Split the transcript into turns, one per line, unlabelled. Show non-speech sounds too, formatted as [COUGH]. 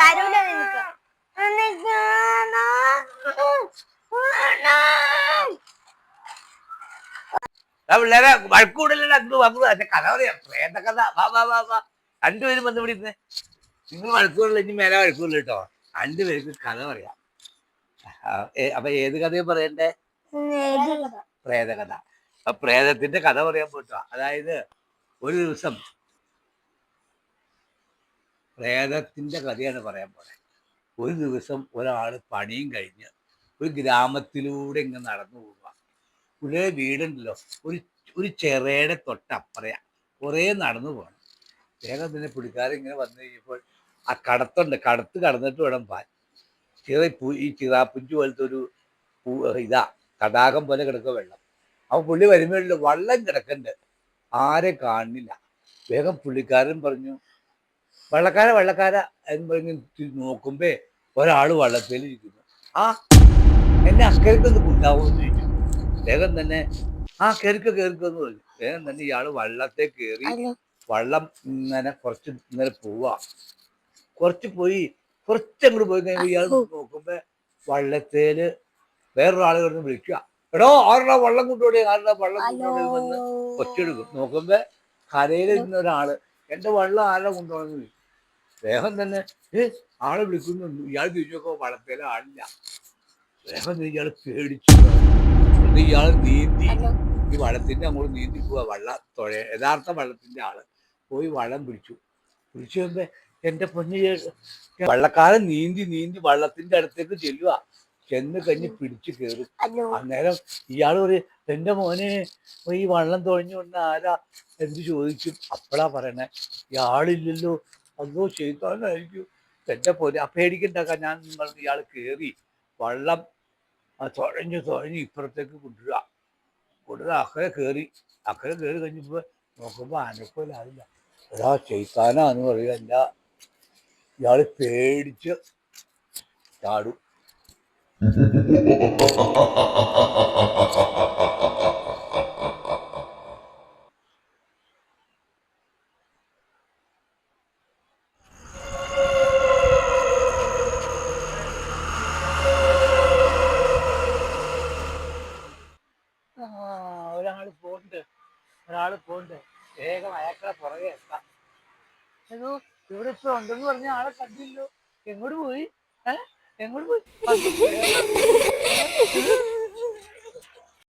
തരൂല നിനക്ക്
പിള്ളേരെ വഴക്കൂടല്ലേ അങ്ങോട്ട് വന്നു പക്ഷെ കഥ പറയാം. പ്രേത കഥ. വാ വാ വാ വാ. രണ്ടുപേരും വന്ന് നിങ്ങൾ വഴക്കൂടില്ല ഇനി മേലെ വഴക്കൂടില്ല കേട്ടോ. രണ്ടുപേർക്ക് കഥ പറയാം. അപ്പൊ ഏത് കഥയും പറയണ്ടേ? പ്രേതകഥ. അപ്പൊ പ്രേതത്തിന്റെ കഥ പറയാൻ പോട്ടോ അതായത് ഒരു ദിവസം പ്രേതത്തിന്റെ കഥയാണ് പറയാൻ പോണെ. ഒരു ദിവസം ഒരാൾ പണിയും കഴിഞ്ഞ് ഒരു ഗ്രാമത്തിലൂടെ ഇങ്ങനെ നടന്നു പോവുക. പുള്ളിയുടെ വീടുണ്ടല്ലോ. ഒരു ഒരു ചെറയുടെ തൊട്ടപ്പറയാ. കുറേ നടന്നു പോകണം വേഗം തന്നെ പുള്ളിക്കാരൻ ഇങ്ങനെ വന്നു കഴിഞ്ഞപ്പോൾ ആ കടത്തുണ്ട്. കടത്ത് കടന്നിട്ട് വേണം പാൽ ചിറ ഈ ചിറാപ്പുഞ്ചു പോലത്തെ ഒരു പൂ- ഇതാ തടാകം പോലെ കിടക്കുക വെള്ളം. അപ്പോൾ പുള്ളി വരുമ്പോഴല്ലോ വള്ളം കിടക്കണ്ട്. ആരെ കാണുന്നില്ല. വേഗം പുള്ളിക്കാരൻ പറഞ്ഞു വള്ളക്കാര വള്ളക്കാര എന്ന് പറഞ്ഞ് നോക്കുമ്പേ ഒരാൾ വള്ളത്തിൽ ഇരിക്കുന്നു ആ എന്നെ അക്കരക്കൊന്ന് കൊണ്ടാവുമെന്ന് ചോദിച്ചു വേഗം തന്നെ ആ കയറിക്കോ കയറിക്കോ എന്ന് പറഞ്ഞു. വേഗം തന്നെ ഇയാൾ വള്ളത്തെ കയറി വള്ളം ഇങ്ങനെ കുറച്ച് ഇങ്ങനെ പോവാ. കുറച്ച് പോയി കുറച്ചങ്ങോട്ട് പോയി കഴിയുമ്പോൾ ഇയാൾ നോക്കുമ്പോ വള്ളത്തേൽ വേറൊരാളെ കിടന്ന് വിളിക്കുക. എടോ ആരുടെ വള്ളം കൊണ്ടുപോയി? ആരുടെ വള്ളം കൊണ്ടുപോയി? വന്ന് ഒറ്റയെടുക്കും. നോക്കുമ്പോ കരയിൽ ഇരുന്ന ഒരാൾ എന്റെ വള്ളം ആരുടെ കൊണ്ടുപോകണമെന്ന് വേഗം തന്നെ. ഏ ആളെ വിളിക്കുന്നുണ്ട് ഇയാൾ തിരിച്ചു വളർത്തേല ആളില്ല. വേഗം ഇയാൾ പേടിച്ചു. ഇയാൾ നീന്തി. ഈ വള്ളത്തിന്റെ അങ്ങോട്ട് നീന്തി പോവാ. വള്ള തുഴ യഥാർത്ഥ വള്ളത്തിന്റെ ആൾ. പോയി വള്ളം പിടിച്ചു. പിടിച്ചു കഴിയുമ്പോ എന്റെ പൊന്നു വള്ളക്കാരൻ നീന്തി നീന്തി വള്ളത്തിന്റെ അടുത്തേക്ക് ചെല്ലുക ചെന്ന് കഴിഞ്ഞ് പിടിച്ചു കയറും. അന്നേരം ഇയാൾ ഒരു എന്റെ മോനെ ഈ വള്ളം തുഴഞ്ഞുകൊണ്ട് ആരാ? എന്ത് ചോദിക്കും. അപ്പളാ പറയണേ. ഇയാളില്ലല്ലോ അതോ ചെയ്താലായിരിക്കും എന്റെ പോലെ പേടിക്കണ്ടാക്കാൻ ഞാൻ നിങ്ങൾ ഇയാൾ കയറി വള്ളം തുഴഞ്ഞ് തുഴഞ്ഞ് ഇപ്പുറത്തേക്ക് കൊണ്ടുവരിക. കൊണ്ടുവരിക അക്കരെ കയറി അക്കരെ കയറി കഴിഞ്ഞപ്പോൾ നോക്കുമ്പോൾ ആനക്കോലാവില്ല എടാ ചെയ്താനാന്ന് പറയുകയല്ല ഇയാൾ പേടിച്ച് ചാടും [LAUGHS] ആ ഒരാൾ പോണ്ട് ഒരാൾ പോണ്ട് വേഗം അയാക്കളെ പുറകെ എത്താം. ഏതോ ഇവിടെ ഇപ്പൊ ഉണ്ടെന്ന് പറഞ്ഞ ആളെ കണ്ടില്ലോ എങ്ങോട്ട് പോയി? ഏഹ് എങ്ങോട്ട് പോയി? [LAUGHS]